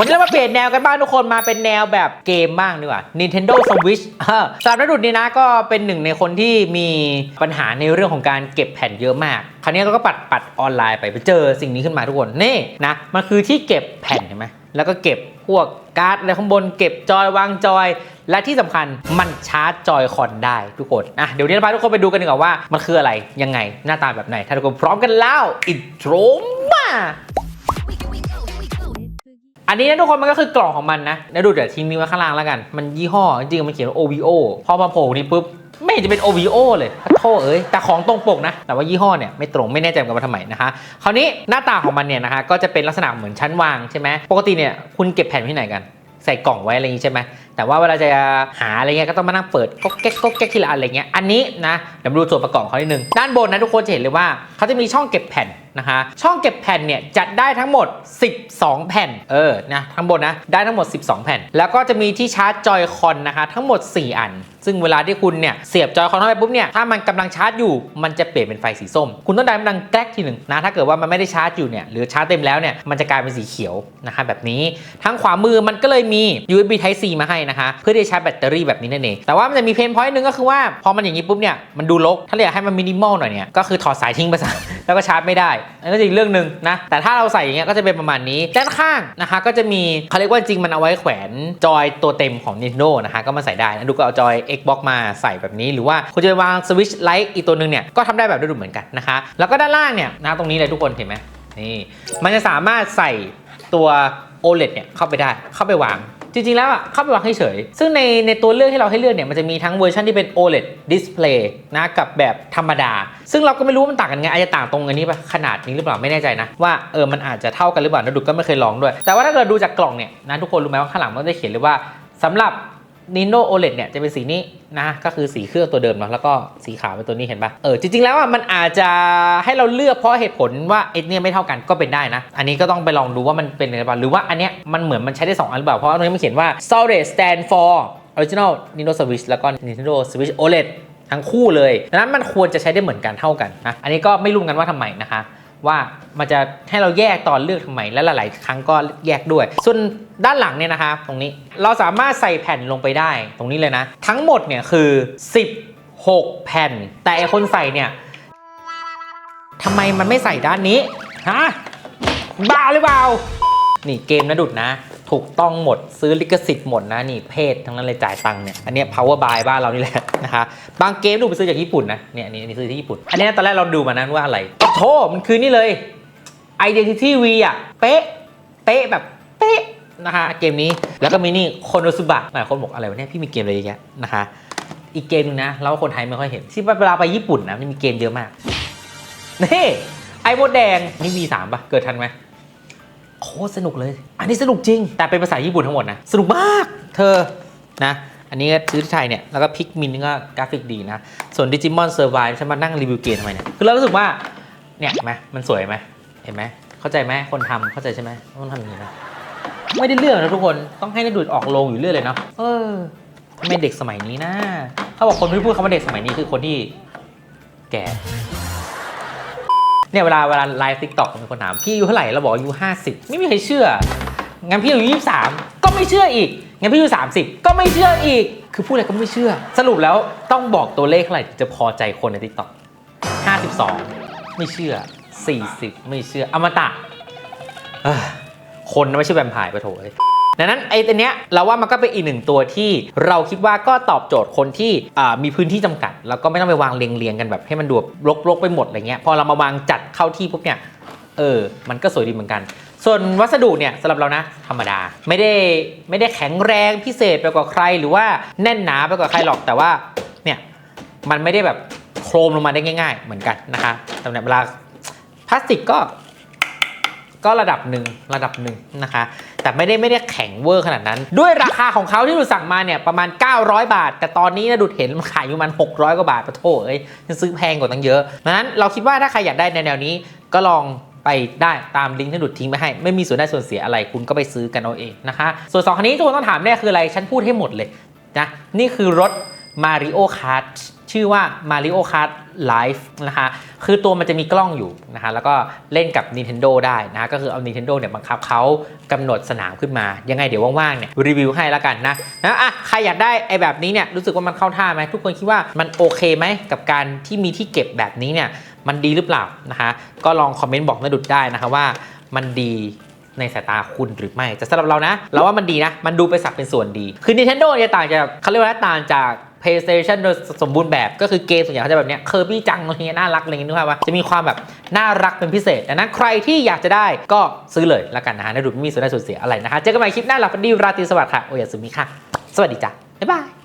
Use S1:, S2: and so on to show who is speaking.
S1: วันนี้เรามาเปลี่ยนแนวกันบ้างทุกคนมาเป็นแนวแบบเกมบ้างดีกว่า Nintendo Switch สำหรับนักดุดนี่นะก็เป็นหนึ่งในคนที่มีปัญหาในเรื่องของการเก็บแผ่นเยอะมาก คราวนี้เราก็ปัดปัดออนไลน์ไปไปเจอสิ่งนี้ขึ้นมาทุกคนนี่นะมันคือที่เก็บแผ่นเห็นไหมแล้วก็เก็บพวกการ์ดอะไรข้างบนเก็บจอยวางจอย และที่สำคัญมันชาร์จจอยคอนได้ทุกคนอะเดี๋ยวนี้เราพาทุกคนไปดูกันดีกว่าว่า มันคืออะไรยังไงหน้าตาแบบไหน ถ้าทุกคนพร้อมกันแล้วอินโทรมา อันนี้นะทุกคนมันก็คือกล่องของมันนะแล้วดูเดี๋ยวทิ้งนี้ไว้ข้างล่างแล้วกัน มันยี่ห้อจริงๆมันเขียนว่า OVO พอมาโผล่นี้ปุ๊บไม่เห็นจะเป็น OVO เลยโทเอ้ย แต่ของตรงปกนะ แต่ว่ายี่ห้อเนี่ยไม่ตรงไม่แน่ใจเหมือนกันว่าทำไมนะคะ คราวนี้หน้าตาของมันเนี่ยนะคะก็จะเป็นลักษณะเหมือนชั้นวางใช่ไหมปกติเนี่ยคุณเก็บแผ่นไว้ที่ไหนกัน ใส่กล่องไว้อะไรอย่างนี้ใช่ไหมแต่ว่าเวลาจะหาอะไรเงี้ยก็ต้องมานั่งเปิดก็แก๊กก็แก๊กทีละอะไรเงี้ย อันนี้นะเดี๋ยวดูส่วนประกอบเขานิดนึง ด้านบนนะทุกคนจะเห็นเลยว่าเขาจะมีช่องเก็บแผ่น นะคะช่องเก็บแผ่นเนี่ยจัดได้ทั้งหมด 12 แผ่นเออนะทั้งบนนะได้ทั้งหมด 12 แผ่น แล้วก็จะมีที่ชาร์จจอยคอนนะคะทั้งหมด 4 อัน ซึ่งเวลาที่คุณเนี่ยเสียบจอยคอนเข้าไปปุ๊บเนี่ยถ้ามันกำลังชาร์จอยู่มันจะเปลี่ยนเป็นไฟสีส้ม คุณต้องไดันมันดังแกลกทีหนึ่งนะถ้าเกิดว่ามันไม่ได้ชาร์จอยู่เนี่ยหรือชาร์จเต็มแล้วเนี่ยมันจะกลายเป็นสีเขียวนะคะแบบนี้ทางขวามือมันก็เลยมี USB Type C มาให้นะคะเพื่อที่จะชาร์จแบตเตอรี่แบบนี้นั่นเองแต่ว่ามันจะมีเพนพอยต์หนึ่งก็คือว่าพอมันอย่างนี้ปุ๊บเนี่ยมันดูรกถ้าอยากให้มันมินิมอลหน่อยเนี่ยก็คือถอดสายทิ้งไปซะ แล้วก็ชาร์จไม่ได้อันนี้ก็จะอีกเรื่องหนึ่งนะแต่ถ้าเราใส่อย่างเงี้ยก็จะเป็นประมาณนี้ด้านข้างนะคะก็จะมีเขาเรียกว่าจริงมันเอาไว้แขวนจอยตัวเต็มของ Nintendo นะคะก็มาใส่ได้นะดูก็เอาจอย Xbox มาใส่แบบนี้ หรือว่าคุณจะไปวาง Switch Lite อีกตัวหนึ่งเนี่ยก็ทำได้แบบดูเหมือนกันนะคะแล้วก็ด้านล่างเนี่ยนะตรงนี้เลยทุกคนเห็นไหมนี่มันจะสามารถใส่ตัว OLED เนี่ยเข้าไปได้เข้าไปวาง จริงๆ แล้วอะเข้าไปวางเฉยๆซึ่งในในตัวเลือกที่เราให้เลือกเนี่ยมันจะมีทั้งเวอร์ชันที่เป็น OLED display นะกับแบบธรรมดา ซึ่งเราก็ไม่รู้ว่ามันต่างกันไงอาจจะต่างตรงอันนี้ปะขนาดนี้หรือเปล่าไม่แน่ใจนะ ว่าเออมันอาจจะเท่ากันหรือเปล่านะดูก็ไม่เคยลองด้วย แต่ว่าถ้าเกิดดูจากกล่องเนี่ยนะทุกคนรู้ไหมว่าข้างหลังมันจะเขียนเลยว่าสำหรับ Nino OLED เนี่ยจะเป็นสีนี้นะก็คือสีเครื่องตัวเดิมเนาะแล้วก็สีขาวเป็นตัวนี้เห็นปะเออจริงๆแล้วอะมันอาจจะให้เราเลือกเพราะเหตุผลว่าไอ้เนี่ยไม่เท่ากันก็เป็นได้นะ อันนี้ก็ต้องไปลองดูว่ามันเป็นอะไรบ้างหรือว่าอันเนี้ยมันเหมือนมันใช้ได้ 2 อันหรือเปล่า เพราะตรงนี้มันเขียนว่า Solid stand for original Nintendo Switch แล้วก็ Nintendo Switch OLED ทั้งคู่เลยดังนั้นมันควรจะใช้ได้เหมือนกันเท่ากันนะอันนี้ก็ไม่รู้กันว่าทำไมนะคะ ว่ามันจะให้เราแยกตอนเลือกทำไมและหลาย ๆ ครั้งก็แยกด้วย ส่วนด้านหลังเนี่ยนะคะตรงนี้เราสามารถใส่แผ่นลงไปได้ตรงนี้เลยนะ ทั้งหมดเนี่ยคือ 16 แผ่น แต่ไอคนใส่เนี่ยทำไมมันไม่ใส่ด้านนี้ฮะบ้าหรือเปล่านี่เกมนะดุดนะ ถูกต้องหมดซื้อลิขสิทธิ์หมดนะนี่เพศทั้งนั้นเลยจ่ายตังค์เนี่ยอันนี้ power buy บ้านเรานี่แหละ นะคะ บางเกมดูไปซื้อจากญี่ปุ่นนะ เนี่ยอันนี้อันนี้ซื้อที่ญี่ปุ่น อันนี้ตอนแรกเราดูมานั้นว่าอะไรโอ้โธ่มันคือนี่เลย Identity V อะ เป๊ะ เป๊ะแบบ เป๊ะนะคะเกมนี้ แล้วก็มีนี่โคโนซุบะหลายคนบอกอะไรวะเนี่ยพี่มีเกมอะไรเยอะแยะนะคะอีกเกมหนึงนะเราคนไทยไม่ค่อยเห็นที่เวลาไปญี่ปุ่นนะมันมีเกมเยอะมากนี่ไอโมดแดงนี่ V3 ปะเกิดทันไหมโคตรสนุกเลย อันนี้สนุกจริง แต่เป็นภาษาญี่ปุ่นทั้งหมดนะ สนุกมาก เธอนะ อันนี้ก็ซื้อที่ไทยเนี่ย แล้วก็พิกมินก็กราฟิกดีนะ ส่วนดิจิมอนเซอร์ไวฉันมานั่งรีวิวเกมทำไมเนี่ย คือเรารู้สึกว่า เนี่ยเห็นไหมมันสวยไหมเห็นไหม เข้าใจไหมคนทำเข้าใจใช่ไหมต้องทำอย่างนี้นะไม่ได้เรื่องนะทุกคน ต้องให้นักดูดออกโรงอยู่เรื่อยเลยเนาะ เออทำไมเด็กสมัยนี้นะเขาบอกคนที่พูดคำว่าเด็กสมัยนี้คือคนที่แก่ เนี่ยเวลาเวลาไลฟ์ทิกตอกมีคนถามพี่อายุเท่าไหร่เราบอกอายุ50ไม่มีใครเชื่อ งั้นพี่อายุ23ก็ไม่เชื่ออีก งั้นพี่อายุ30 ก็ไม่เชื่ออีก คือพูดอะไรก็ไม่เชื่อ สรุปแล้วต้องบอกตัวเลขเท่าไหร่ถึงจะพอใจคนในทิกตอก52 ไม่เชื่อ 40 ไม่เชื่ออมตะคนไม่ใช่แวมไพร์ปะโถเอ้ยดังนั้นไอ้ตัวเนี้ยเราว่ามันก็เป็นอีกหนึ่งตัวที่เราคิดว่าก็ตอบโจทย์คนที่มีพื้นที่จำกัด แล้วก็ไม่ต้องไปวางเรียงๆกันแบบให้มันดูรกๆไปหมดอะไรเงี้ยพอเรามาวางจัดเข้าที่ปุ๊บเนี่ยเออมันก็สวยดีเหมือนกัน ส่วนวัสดุเนี่ยสำหรับเรานะธรรมดา ไม่ได้ไม่ได้แข็งแรงพิเศษไปกว่าใคร หรือว่าแน่นหนาไปกว่าใครหรอกแต่ว่าเนี่ยมันไม่ได้แบบโครมลงมาได้ง่าย ๆ เหมือนกันนะคะสำหรับเวลาพลาสติกก็ก็ระดับหนึ่งระดับหนึ่งนะคะ แต่ไม่ได้ไม่ได้แข็งเวอร์ขนาดนั้น ด้วยราคาของเขาที่ดูสั่งมาเนี่ยประมาณ 900 บาท แต่ตอนนี้นะดูเห็นมันขายอยู่มัน 600 กว่าบาทปะโถเอ้ยยังซื้อแพงกว่าตั้งเยอะดังนั้นเราคิดว่าถ้าใครอยากได้ในแนวนี้ก็ลอง ไปได้ตามลิงก์ที่ดูดทิ้งไปให้ ไม่มีส่วนได้ส่วนเสียอะไรคุณก็ไปซื้อกันเอาเองนะคะ ส่วนสองคันนี้ทุกคนต้องถามแน่คืออะไรฉันพูดให้หมดเลยนะนี่คือรถ Mario Kart ชื่อว่า Mario Kart Live นะคะคือตัวมันจะมีกล้องอยู่นะคะแล้วก็เล่นกับ Nintendo ได้นะก็คือเอา Nintendo เนี่ยบังคับเขากำหนดสนามขึ้นมา ยังไงเดี๋ยวว่างๆเนี่ยรีวิวให้แล้วกันนะนะอะใครอยากได้ไอ้แบบนี้เนี่ยรู้สึกว่ามันเข้าท่าไหมทุกคนคิดว่ามันโอเคไหมกับการที่มีที่เก็บแบบนี้เนี่ย มันดีหรือเปล่านะคะ ก็ลองคอมเมนต์บอกนดุดได้นะคะว่ามันดีในสายตาคุณหรือไม่แต่สำหรับเรานะเราว่ามันดีนะ มันดูเป็นสัดเป็นส่วนดี คือ Nintendo เนี่ยต่างจากเขาเรียกว่าต่างจาก PlayStation โดยสมบูรณ์แบบก็คือเกมส่วนใหญ่เขาจะแบบเนี้ยเคอร์บี้จังอะไรเงี้ยน่ารักอะไรเงี้ยนึกภาพว่าจะมีความแบบน่ารักเป็นพิเศษดังนั้นใครที่อยากจะได้ก็ซื้อเลยแล้วกันนะฮะในดุดไม่มีส่วนได้ส่วนเสียอะไรนะคะเจอกันใหม่คลิปหน้าหลับดีราตรีสวัสดิ์ค่ะโอยาสุมิค่ะสวัสดีจ้ะบ๊ายบาย